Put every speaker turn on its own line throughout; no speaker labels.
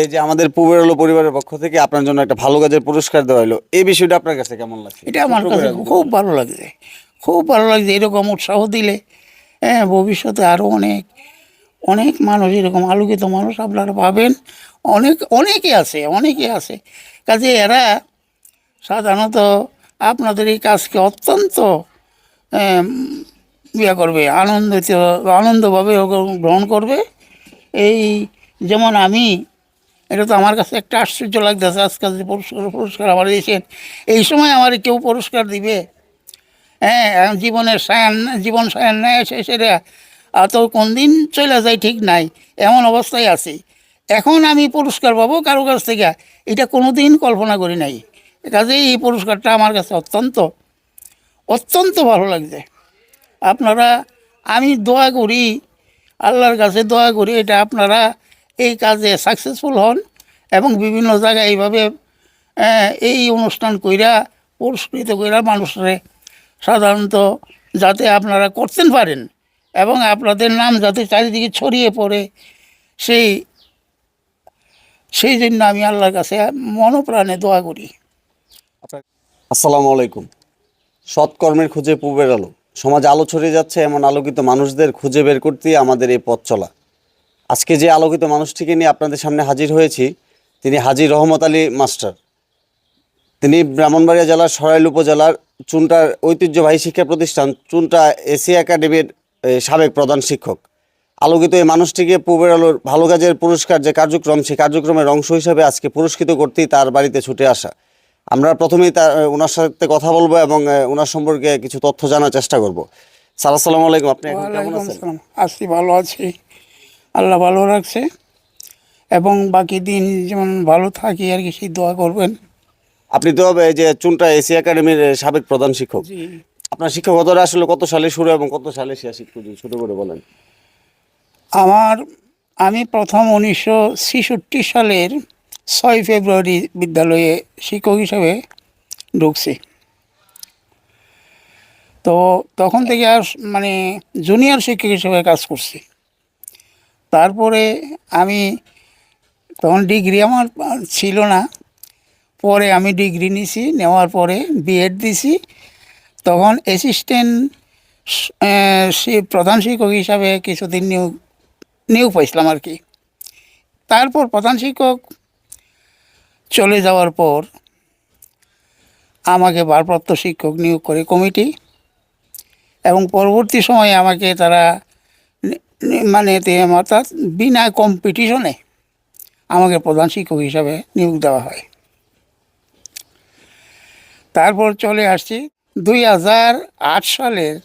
এই যে আমাদের পূবের আলো পরিবারের পক্ষ থেকে আপনার জন্য একটা ভালো কাজের পুরস্কার দেওয়া হলো। এই বিষয়টা আপনার কাছে কেমন লাগছে?
এটা আমার কাছে খুব ভালো লাগছে। খুব ভালো লাগছে এরকম উৎসাহ দিলে। হ্যাঁ ভবিষ্যতে আরও অনেক অনেক মানুষ এরকম আলোকিত মানুষ আপনারা পাবেন। অনেক অনেকে আছে অনেকে আছে। কাজে এরা সাধারণত আপনাদের এই কাজকে অত্যন্ত ইয়ে করবে আনন্দিত আনন্দভাবে গ্রহণ করবে। এই যেমন আমি এটা তো আমার কাছে একটা আশ্চর্য লাগতেছে। আজকাল যে পুরস্কার পুরস্কার আমার দিয়েছেন, এই সময় আমার কেউ পুরস্কার দিবে? হ্যাঁ জীবনের সায়ান, জীবন সায়ান নেয় সেটা আর তো কোন দিন চলে যায় ঠিক নাই, এমন অবস্থায় আছি। এখন আমি পুরস্কার পাবো কারও কাছ থেকে, এটা কোনো দিন কল্পনা করি নাই। কাজেই এই পুরস্কারটা আমার কাছে অত্যন্ত অত্যন্ত ভালো লাগছে। আপনারা, আমি দোয়া করি, আল্লাহর কাছে দোয়া করি, এটা আপনারা এই কাজে সাকসেসফুল হন এবং বিভিন্ন জায়গায় এইভাবে এই অনুষ্ঠান কইরা, পুরস্কৃত কইরা মানুষরে সাধারণত যাতে আপনারা করতেন পারেন এবং আপনাদের নাম যাতে চারিদিকে ছড়িয়ে পড়ে, সেই সেই জন্য আমি আল্লাহর কাছে মনপ্রাণে দোয়া করি।
আসসালামু আলাইকুম। সৎকর্মের খুঁজে পূবের আলো সমাজ আলো ছড়িয়ে যাচ্ছে এমন আলোকিত মানুষদের খুঁজে বের করতেই আমাদের এই পথ চলা। আজকে যে আলোকিত মানুষটিকে নিয়ে আপনাদের সামনে হাজির হয়েছি তিনি হাজি রহমত আলী মাস্টার। তিনি ব্রাহ্মণবাড়িয়া জেলার সরাইল উপজেলার চুনটার ঐতিহ্যবাহী শিক্ষা প্রতিষ্ঠান চুনটা এশিয়া একাডেমির সাবেক প্রধান শিক্ষক। আলোকিত এই মানুষটিকে পূবের আলোর ভালো কাজের পুরস্কার যে কার্যক্রম সেই কার্যক্রমের অংশ হিসাবে আজকে পুরস্কৃত করতেই তার বাড়িতে ছুটে আসা। আমরা প্রথমেই তার ওনার সাথে কথা বলব এবং ওনার সম্পর্কে কিছু তথ্য জানার চেষ্টা করব। সালাম আলাইকুম। আপনি কেমন আছেন?
আছি ভালো আছি। আল্লাহ ভালো রাখছে। এবং বাকি দিন যেমন ভালো থাকি আর কি সেই দোয়া করবেন।
আপনি তো এই যে চুনটা এসি একাডেমির সাবেক প্রধান শিক্ষক। আপনার শিক্ষকতাটা আসলে কত সালে শুরু এবং কত সালে শেষ ছোট করে বলেন?
আমার আমি প্রথম উনিশশো ছেষট্টি সালের ছয় ফেব্রুয়ারি বিদ্যালয়ে শিক্ষক হিসাবে ঢুকছি। তো তখন থেকে আর মানে জুনিয়র শিক্ষক হিসেবে কাজ করছি। তারপরে আমি তখন ডিগ্রি আমার ছিল না, পরে আমি ডিগ্রি নিছি, নেওয়ার পরে বিএড দিছি। তখন অ্যাসিস্ট্যান্ট প্রধান শিক্ষক হিসাবে কিছুদিন নিয়োগ নিয়োগ পাইছিলাম আর কি। তারপর প্রধান শিক্ষক চলে যাওয়ার পর আমাকে ভারপ্রাপ্ত শিক্ষক নিয়োগ করে কমিটি এবং পরবর্তী সময়ে আমাকে তারা মানে অর্থাৎ বিনা কম্পিটিশনে আমাকে প্রধান শিক্ষক হিসাবে নিয়োগ দেওয়া হয়। তারপর চলে আসছি দুই হাজার আট সালের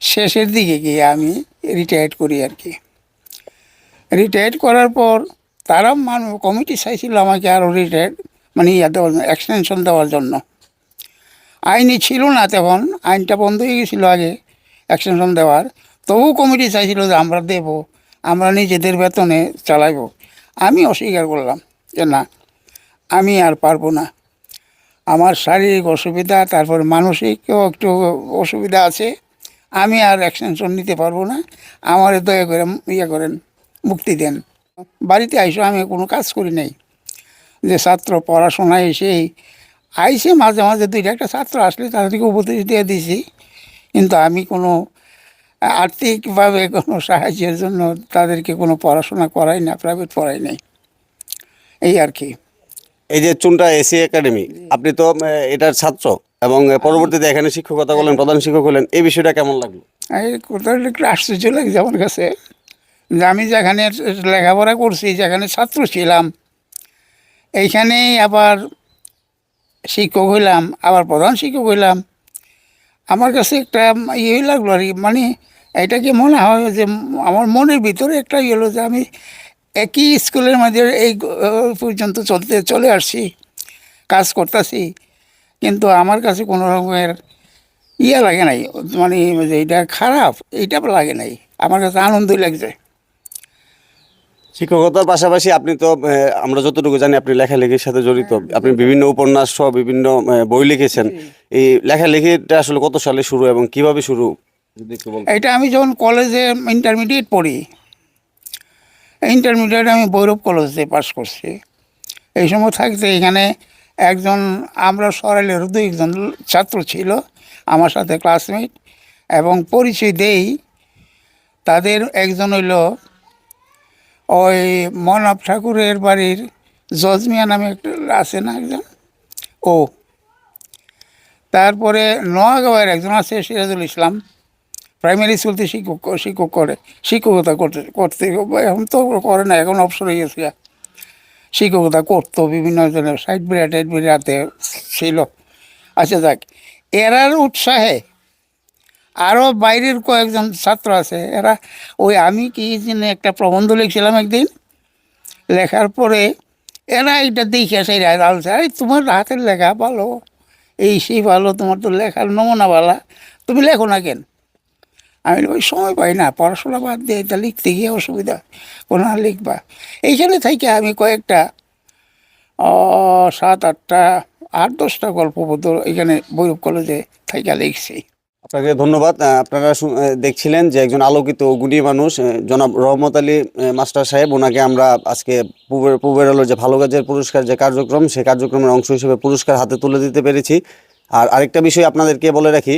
শেষের দিকে গিয়ে আমি রিটায়ার্ড করি আর কি। রিটায়ার্ড করার পর তারা মানুষ কমিটি চাইছিল আমাকে আরও রিটায়ার্ড মানে ইয়া দেওয়ার এক্সটেনশন দেওয়ার জন্য। আইনই ছিল না তখন, আইনটা বন্ধ হয়ে গেছিল আগে এক্সটেনশন দেওয়ার। তবু কমিটি চাইছিল যে আমরা দেব, আমরা নিজেদের বেতনে চালাইব। আমি অস্বীকার করলাম যে না, আমি আর পারব না। আমার শারীরিক অসুবিধা, তারপর মানসিকও একটু অসুবিধা আছে। আমি আর এক্সটেনশন নিতে পারব না। আমার দয়া করে ইয়ে করেন, মুক্তি দেন। বাড়িতে আইসো, আমি কোনো কাজ করি নাই। যে ছাত্র পড়াশোনায় এসেই আইসে মাঝে মাঝে দুইটা একটা ছাত্র আসলে তাদেরকে উপদেশ দিয়ে দিছি কিন্তু আমি কোনো আর্থিকভাবে কোনো সাহায্যের জন্য তাদেরকে কোনো পড়াশোনা করাই না প্রাইভেট পড়াই নাই। এই আর কি।
এই যে চুনটা এসি একাডেমি আপনি তো এটার ছাত্র এবং পরবর্তীতে এখানে শিক্ষকতা করলেন প্রধান শিক্ষক হলেন এই বিষয়টা কেমন লাগল?
এই কোথাও একটু আশ্চর্য লাগছে আমার কাছে যে আমি যেখানে লেখাপড়া করছি যেখানে ছাত্র ছিলাম এইখানেই আবার শিক্ষক হইলাম আবার প্রধান শিক্ষক হইলাম। আমার কাছে একটা ইয়ে লাগল আর কি মানে এটাকে মনে হয় যে আমার মনের ভিতরে একটা হলো যে আমি একই স্কুলের মধ্যে এই পর্যন্ত চলতে চলে আসছি কাজ করতেছি কিন্তু আমার কাছে কোনো রকমের ইয়ে লাগে নাই মানে যে এটা খারাপ এইটা লাগে নাই আমার কাছে আনন্দই লাগছে।
শিক্ষকতার পাশাপাশি আপনি তো আমরা যতটুকু জানি আপনি লেখালেখির সাথে জড়িত। আপনি বিভিন্ন উপন্যাস সহ বিভিন্ন বই লিখেছেন। এই লেখালেখিটা আসলে কত সালে শুরু এবং কীভাবে শুরু।
এটা আমি যখন কলেজে ইন্টারমিডিয়েট পড়ি ইন্টারমিডিয়েট আমি বৈরব কলেজে পাস করছি। এই সময় থাকতে এখানে একজন, আমরা সরাইলের দু একজন ছাত্র ছিল, আমার সাথে ক্লাসমেট এবং পরিচয় দেই। তাদের একজন হইল ওই মনাব ঠাকুরের বাড়ির জজমিয়া নামে একটা আছে না একজন? ও। তারপরে নোয়াগাঁওয়ের একজন আছে, সিরাজুল ইসলাম। প্রাইমারি স্কুলতে শিক্ষক শিক্ষক করে। শিক্ষকতা করতে করতে এখন তো করে না, এখন অবসর হয়ে গেছে শিক্ষকতা করতো বিভিন্ন জনের, সাইড বিরাট টাইট বিরাতে ছিল। আচ্ছা যাক, এরার উৎসাহে আরও বাইরের কয়েকজন ছাত্র আছে। এরা, ওই আমি কি জন্য একটা প্রবন্ধ লিখছিলাম একদিন, লেখার পরে এরা এটা দেখে সেই আলোচনা আরে তোমার হাতের লেখা ভালো, এই সেই ভালো, তোমার তো লেখার নমুনা ভালো। তুমি লেখো না কেন? আমি ওই সময় পাই না, পড়াশোনা বাদ দিয়ে এটা লিখতে গিয়ে অসুবিধা, কোনো লিখবা। এইখানে থেকে আমি কয়েকটা সাত আটটা, আট দশটা গল্প এখানে বৈরব কলেজে থেকে লিখছি।
আপনাকে ধন্যবাদ। আপনারা দেখছিলেন যে একজন আলোকিত গুণী মানুষ জনাব রহমত আলী মাস্টার সাহেব। ওনাকে আমরা আজকে পূবের পূবের আলোর যে ভালো কাজের পুরস্কার, যে কার্যক্রম সেই কার্যক্রমের অংশ হিসেবে পুরস্কার হাতে তুলে দিতে পেরেছি। আর আরেকটা বিষয় আপনাদেরকে বলে রাখি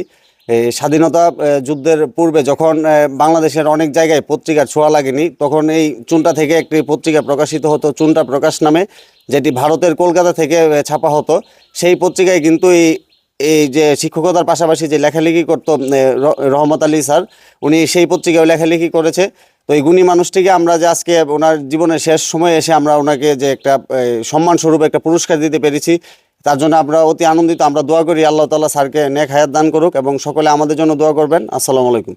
স্বাধীনতা যুদ্ধের পূর্বে যখন বাংলাদেশের অনেক জায়গায় পত্রিকার ছোঁয়া লাগেনি, তখন এই চুনটা থেকে একটি পত্রিকা প্রকাশিত হতো, চুনটা প্রকাশ নামে, যেটি ভারতের কলকাতা থেকে ছাপা হতো। সেই পত্রিকায় কিন্তু এই এই যে শিক্ষকতার পাশাপাশি যে লেখালেখি করতো রহমত আলী স্যার, উনি সেই পত্রিকায় লেখালেখি করেছে। তো এই গুণী মানুষটিকে আমরা যে আজকে ওনার জীবনের শেষ সময়ে এসে আমরা ওনাকে যে একটা সম্মান স্বরূপ একটা পুরস্কার দিতে পেরেছি তার জন্য আমরা অতি আনন্দিত। আমরা দোয়া করি আল্লাহ তালা স্যারকে নেক হায়াত দান করুক এবং সকলে আমাদের জন্য দোয়া করবেন। আসসালামু আলাইকুম।